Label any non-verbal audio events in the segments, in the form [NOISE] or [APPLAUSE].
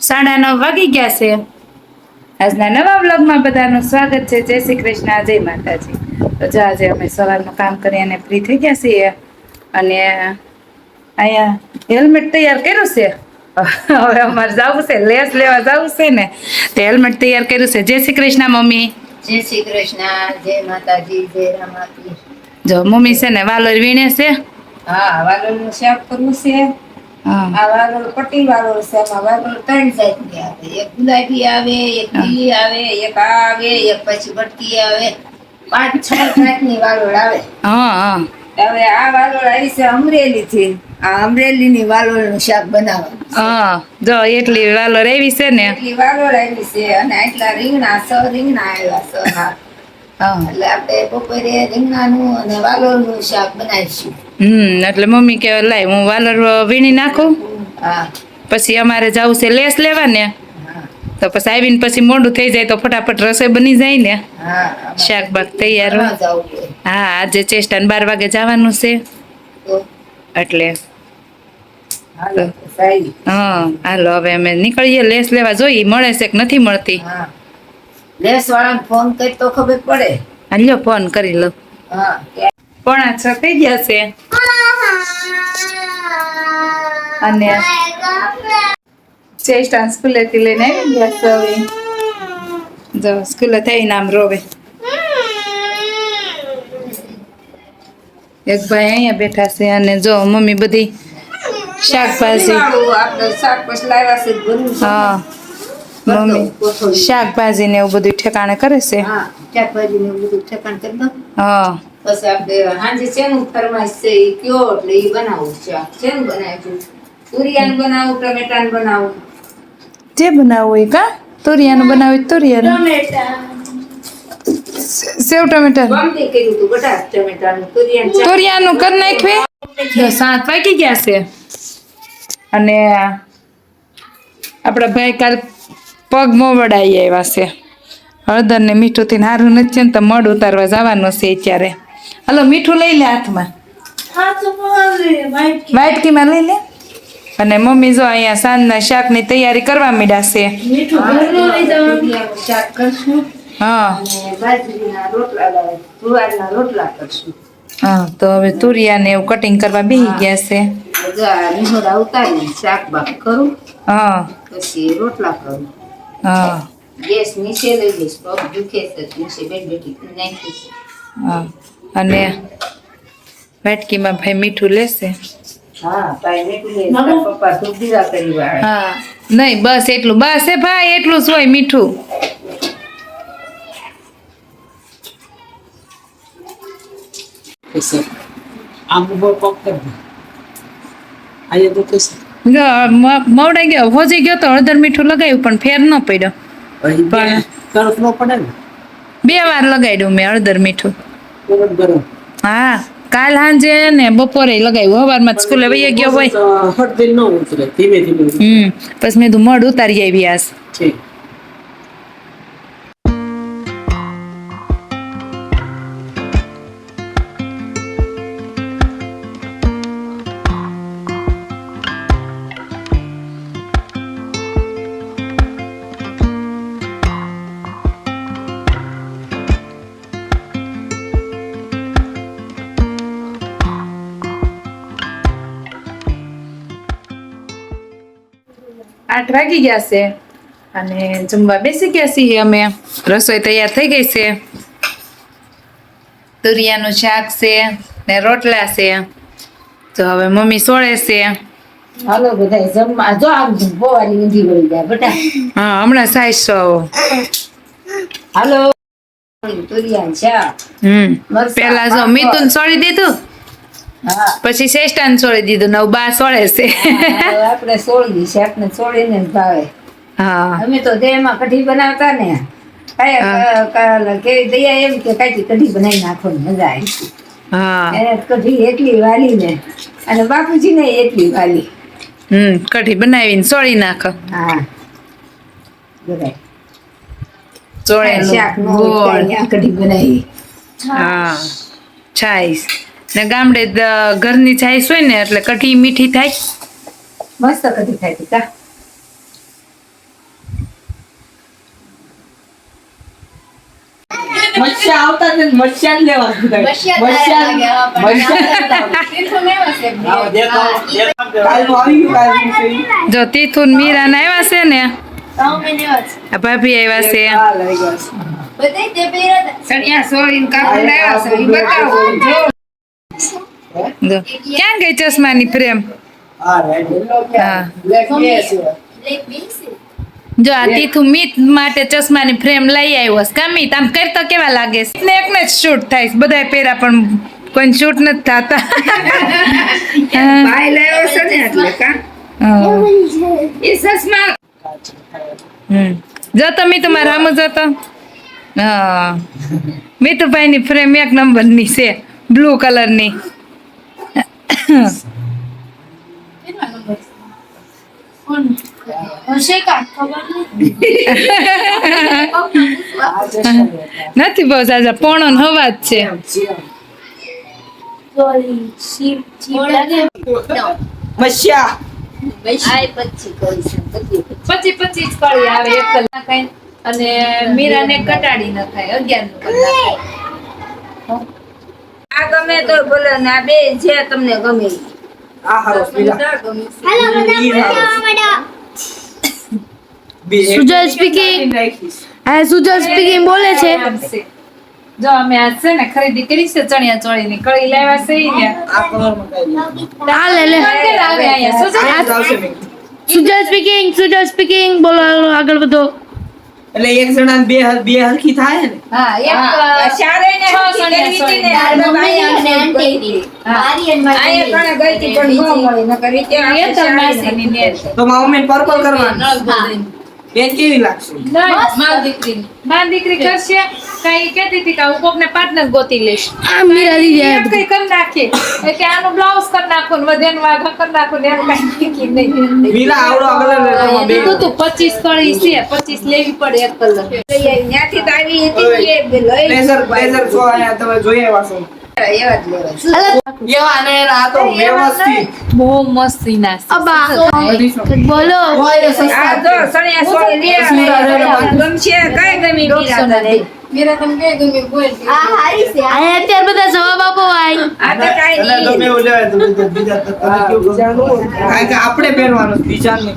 સાડા નવ વાગી ગયા છે. આજના નવા બ્લોગમાં બધાનું સ્વાગત છે. જય શ્રી કૃષ્ણ જય માતાજી. તો જો આજે અમે સવારનું કામ કરી અને ફ્રી થઈ ગયા છીએ અને અહીંયા હેલ્મેટ તૈયાર કર્યું છે. હવે અમારે જવું છે લેસ લેવા જવું છે ને. તો હેલ્મેટ તૈયાર કર્યું છે. જય શ્રી કૃષ્ણ મમ્મી. જય શ્રી કૃષ્ણ જય માતાજી જય રામાપી જો મમ્મી છે ને વાલોર વીણે છે. હા વાલોળનું શાક કરવું છે. આ વાલોળ પટ્ટી વાલોળ છે આમાં વાલોળ ત્રણ જાતની આવે. એક ગુલાબી આવે એક લીલી આવે એક આ આવે એક પછી બટકી આવે. પાંચ છ જાતની વાલોળ આવે. હા હા. હવે આ વાલોળ આવી છે અમરેલી થી આ અમરેલી ની વાલોળનું શાક બનાવવાનું હા જો એટલી વાલોર આવી છે ને. એટલી વાલોળ આવી છે અને આટલા રીંગણા સ રીંગણા આવ્યા હા. એટલે આપણે બપોરે રીંગણાનું અને વાલોરનું શાક બનાવીશું. હમ એટલે મમ્મી કે લાય હું વાલોર વીણી નાખું. હા. પછી અમારે જવું છે લેસ લેવા ને તો પછી આવીને પછી મોડું થઈ જાય તો ફટાફટ રસોઈ બની જાય ને. શાકભાગ તૈયાર હા આજે ચેસ્ટાન બાર વાગે જવાનું છે. એટલે. હા હાલો હવે અમે નીકળીએ લેસ લેવા. જોઈએ મળે છે કે નથી મળતી? લેસ વાળાને ફોન કરી તો ખબર પડે. હાલ્યો ફોન કરી લો. હા પોણા છ થઈ ગયા છે. અને ચેસ્ટાન સ્કૂલેથી લઈને આવી ગયા છે હવે. જો સ્કૂલે થઈને આમ રોવે. એક ભાઈ અહીંયા બેઠા છે અને જો મમ્મી બધી શાકભાજી વાળું આપણે શાકભાજી લાવ્યા છે હા. મમ્મી શાકભાજી ને એવું બધું ઠેકાણે કરે છે? હા શાકભાજી ને એવું બધું ઠેકાણ કરી દો. હા. પછી આપણે સાંજે શેનું ફરમાઈશ છે એ કયો એટલે એ બનાવવું છે શેનું બનાવ્યું તુરિયાનું બનાવું ટમેટાનું બનાવું? જે બનાવવું હોય કા? તુરિયાનું બનાવું હોય તો તુરિયાનું. સેવ ટમેટા. ગમતી કર્યું તું બટાસ ટમેટાનું તુરિયાનું તુરિયાનું કરી નાખવે સાત વાગી ગયા છે. અને આપણા ભાઈ કાલ પગ મોવડાઈ આવ્યા છે. હળદર ને મીઠું થી સારું નથી છે ને તો મડ ઉતારવા જવાનું છે અત્યારે. હલો મીઠું લઈ લે હાથમાં. વાટકીમાં લઈ લે. અને મમ્મી જો અહીંયા સાંજના શાકની તૈયારી કરવા માંડ્યા છે. તુરિયાનું શાક કરશું. હા. અને બાજરીના રોટલા લાવે જુવારના રોટલા કરશું. હા તો હવે તુરિયા ને એવું કટિંગ કરવા બેસી ગયા છે. જો ઉતારી શાક બાક કરું. હા. પછી રોટલા કરું. હા. ગેસ નીચે લઈ જઈશ. પગ દુખે છે નીચે બેઠ બેઠી નાખીશ હા. અને વાટકીમાં ભાઈ મીઠું લેશે? હા ભાઈ મીઠું લે પપ્પા ધૂપ દીવા કરી હા. નહીં બસ એટલું. બસ એ ભાઈ એટલું જ હોય મીઠું. આમ ઉપર પગ કરી દે મ- મવડાઈ ગયો. હોજી ગયો તો હળદર મીઠું લગાવ્યું પણ ફેર ન પડ્યો. બે વાર લગાડ્યું મેં હળદર મીઠું. હા કાલ સાંજે ને બપોરે લગાવ્યું સવારમાં સ્કૂલે વહી ગયો હોય. હમ પછી મેં તું મઢ ઉતારી આવી આસ આઠ વાગી ગયા છે અને જમવા બેસી ગયા છીએ અમે. રસોઈ તૈયાર થઈ ગઈ છે. તુરિયાનું શાક છે ને રોટલા છે. તો હવે મમ્મી સોળે છે. હાલો બધા જમવા. જો આમ બોવાની ઊંધી વળી જાય બટા. હા હમણાં સાઈસો હાલો. તુરિયા શાક. હમ. પેલા જો મીતુન સોળી દીધું પછી શેષ્ટાન છોડી દીધું નવ બા સોળે છે. આપણે સોળી શાકને સોળીને જ ભાવે. હા. અમે તો દેહમાં કઢી બનાવતા ને કેવી દયા એમ કે કાંઈક કઢી બનાવી નાખો મજા આવી. હા. એને કઢી એટલી વાલી ને અને બાપુજી ને એટલી વાલી. હમ કઢી બનાવીને સોળી નાખો. હા. બધાય. ચોળેલું શાક નો ગોળ. કઢી બનાવી. હા. છાઈસ. ને ગામડે ઘરની છાશ હોય ને એટલે કઢી મીઠી થાય. મસ્ત કઢી થાય કા જો. તીથુન મીરા ને આવ્યા છે ને ભાભી આવ્યા છે. જો. ક્યાં ગઈ ચશ્માની ફ્રેમ? હા. જો આ તીથું મીત માટે ચશ્માની ફ્રેમ લઈ આવ્યો છે. કા મીત? આમ કરતો કેવા લાગે છે? ને એકને જ શૂટ થાય છે. બધાય પહેરા પણ કોઈ શૂટ નથી થતા. હા. ભાઈ લાવ્યો છે ને એટલે કા? એ સસમા હમ. જતો તો મીતુ મારા આમ જો તો હા. મીતુભાઈની ફ્રેમ એક નંબરની છે. બ્લુ કલરની. ચશ્મા. [LAUGHS] નથી બહુ સાજા પોણો નો હવા જ છે. પછી પછી જ કળી આવે એક કલાક થાય અને મીરા ને કટાડી ન થાય અગિયારનું કલાક. આ ગમે તો બોલો ને આ બે જે તમને ગમે. આ હારો પીલા. ઈ હારો. બે સુજલ સ્પીકિંગ રાખીશ. સુજલ સ્પીકિંગ બોલે છે. જો અમે આજ છે ને ખરીદી કરી છે ચણિયા ચોળી ની કળી લેવા છે ઈ ને આ કલરમાં લે લે. સુજલ? સ્પીકિંગ સુજલ સ્પીકિંગ બોલો આગળ વધો. એટલે એક જણા બે બે હરખી થાય ને? હા એક હા, ચારેયને હરખી કરવી ને, મમ્મી અને આંટી ગઈ હતી પણ ન મળી, તો મારા પર્પલ કરવાનું. બેન કેવી લાગશે? માર દીકરી. માર દીકરી કરશે કઈ કહેતી હતી કે હું કોકને પાર્ટનર ગોતી લઈશ. આ મીરા દીદી કઈ કરી નાખીએ કે આનું બ્લાઉઝ કરી નાખો ને વધે વાઘા કરી નાખો ને એમ કઈ નક્કી નહીં. મીરા આવડો તું કળી છે પચીસ લેવી પડે એક કલર ત્યાંથી તો આવી હતી એ લઈ બ્લેઝર બ્લેઝર છો અહીંયા તમે જોઈ આવ્યા છો. બહુ મસ્ત બોલો આ આ અત્યારે બધા જવાબ આપો આય આ તો કાંઈ નહીં. ગમે એવું લેવાય તો બીજા- બીજા તો કેવું કારણ કે આપણે પહેરવાનું બીજાને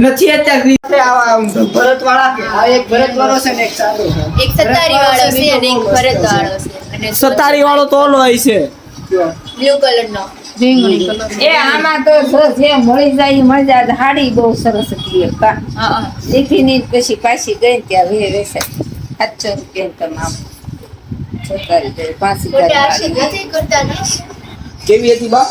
નથી અત્યારે ભરત વાળા કે આ એક ભરતવાળો છે ને એક સાદો છે. એક સત્તારી વાળો છે અને એક ભરત વાળો છે. અને સત્તારી વાળો તો ઓલો હોય છે. બ્લુ કલર નો એ આમાં તો જો જે મળી જાય મળી જાય હાડી બહુ સરસ હતી દીકરીની પછી પાછી ગઈ ત્યાં વે વેસે. સાતસો રૂપિયા તમે સરકારી પાંચ હજાર આશીર્વાદ નથી કરતા ને કેવી હતી બા?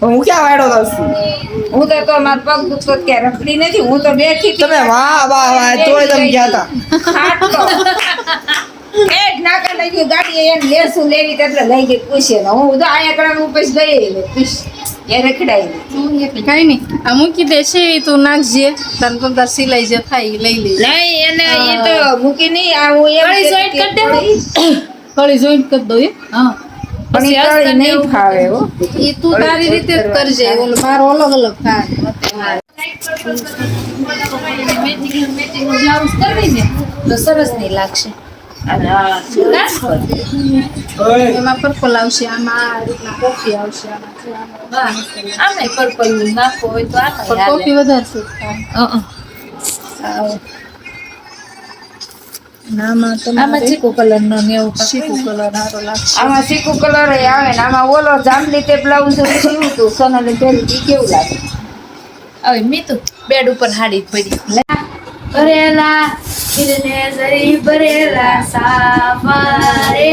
હું ક્યાં વાયડો દઉં છું? હું તો તો મારા પગ દુખતો ક્યાં રખડી નથી. હું તો બેઠી તમે વાહ વાહ વાહ તોય તમે ગયા હતા ખાટલો. એ નાકા લઈ ગઈ ગાડી એને લેશું લેવી એટલે લઈ ગઈ પૂછે હું તો અહીંયા કડા હું પછી ગઈ પૂછ એ રખડાઈ કઈ નઈ આ મૂકી દે છે એ તું નાખજે તને તો તાર સિલાઈ જે થાય લઈ લે. નહીં એને એ તો મૂકી નહીં આ હું એમ કળી કહેતી joint કરી દે. કળી જોઈન્ટ કરી દો એ હા. પણ એ કળી નહીં ફાવે હો. એ તું તારી રીતે જ કરજે ઓલો મારો અલગ અલગ થાય. બ્લાઉઝ ને તો સરસ નહીં લાગશે. એમાં પર્પલ આવશે આમાં આ રીતના કોફી આવશે આમાં પર્પલ નાખો હોય તો આ કોફી વધારે આમાં ચીકુ કલર નો ને એવું કલર સારો લાગશે. આમાં ચીકુ કલર આવે ને આમાં ઓલો જાંબલી તે બ્લાઉઝ સીવું હતું સોનાલી પહેરી ઈ કેવું લાગે? હવે મીતુ બેડ ઉપર હાડી પડી ભરેલા ખીરને જરી ભરેલા સામારે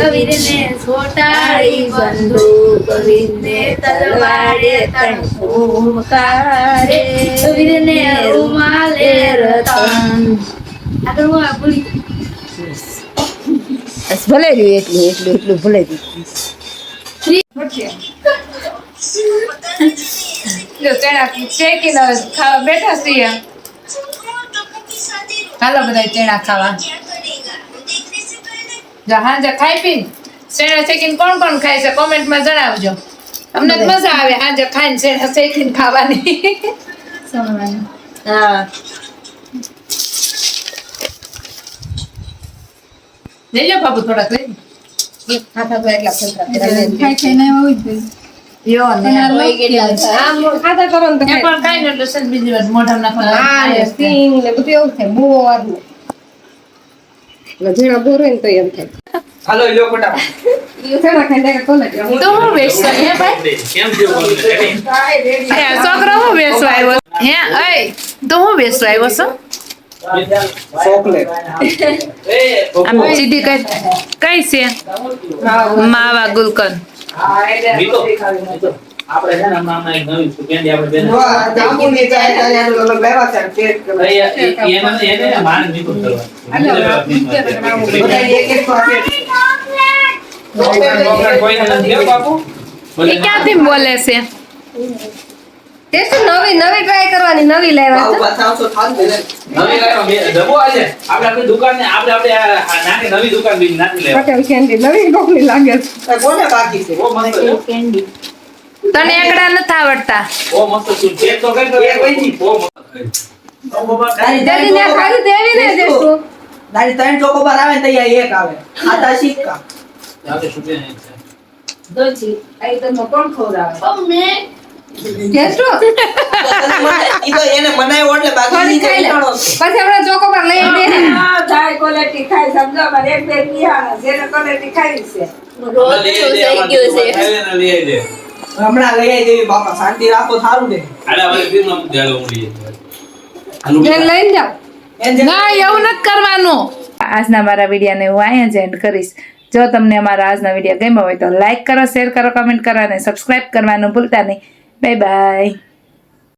કવીરને છોટાડી બંદૂક કવીરને તલવારે તણ ફૂંકારે કવિરને રૂમાલે રતન બસ ભલે રહ્યું એટલું એટલું એટલું ભલે રહ્યું. બેઠા છીએ હાલો બધા ચેણા ખાવા. જો હાંજે ખાઈ પીને શેણા શેકીને કોણ કોણ ખાય છે કોમેન્ટમાં જણાવજો. અમને મજા આવે હાંજે ખાઈને છે શેકીને ખાવાની. હા. લઈ લો બાબુ થોડાક લઈ છોકરો હું બેસવા આવ્યો? હે તો હું વેચવા આવ્યો છું? ચોકલેટ આમ સીધી કઈ કઈ છે? માવા ગુલકન આપણે છે ને હમણાં હમણાં એક નવી કેન્ડી આપણે બેન જાંબુની ચાય ચાય આનું અલગ છે ટેસ્ટ કરવા. એને એને મારે નીકળ કરવા બધાય એક એક પાકેટ. કોઈને નથી બાપુ? એ ક્યાંથી બોલે છે? ટેસ્ટ નવી નવી ટ્રાય કરવાની નવી લાવ્યા ભાવ બતાવશો થાક ને. નવી લાવ્યો બે ડબ્બો આજે. આપણે આપણી દુકાન આપણે આપણે આ આ નાની નવી દુકાન બીજી નાખી લેવા. પટેલ કેન્ડી નવી કોકની લાગે છે. કોને બાકી છે? બહુ મસ્ત છે. તને એકડા નથી આવડતા. બહુ મસ્ત છે. ચેક તો કઈ એક વહી બહુ મસ્ત તારી ને ખાધું તેવી ને દેશું તારી ત્રણ ચોકોબાર આવે ને તૈયાર એક આવે. સિક્કા દોજી આ તો કોણ ખવડાવે? અમને હમણાં લઈ આવી દેવી બાપા શાંતિ રાખો સારું ને. લઈને જાઓ. એવું નથી કરવાનું. આજના મારા વિડીયોને હું અહીંયા જ એન્ડ કરીશ. જો તમને અમારા આજના વીડિયો ગમ્યો હોય તો લાઈક કરો શેર કરો કમેન્ટ કરો અને સબસ્ક્રાઇબ કરવાનું ભૂલતા નહીં. Bye-bye!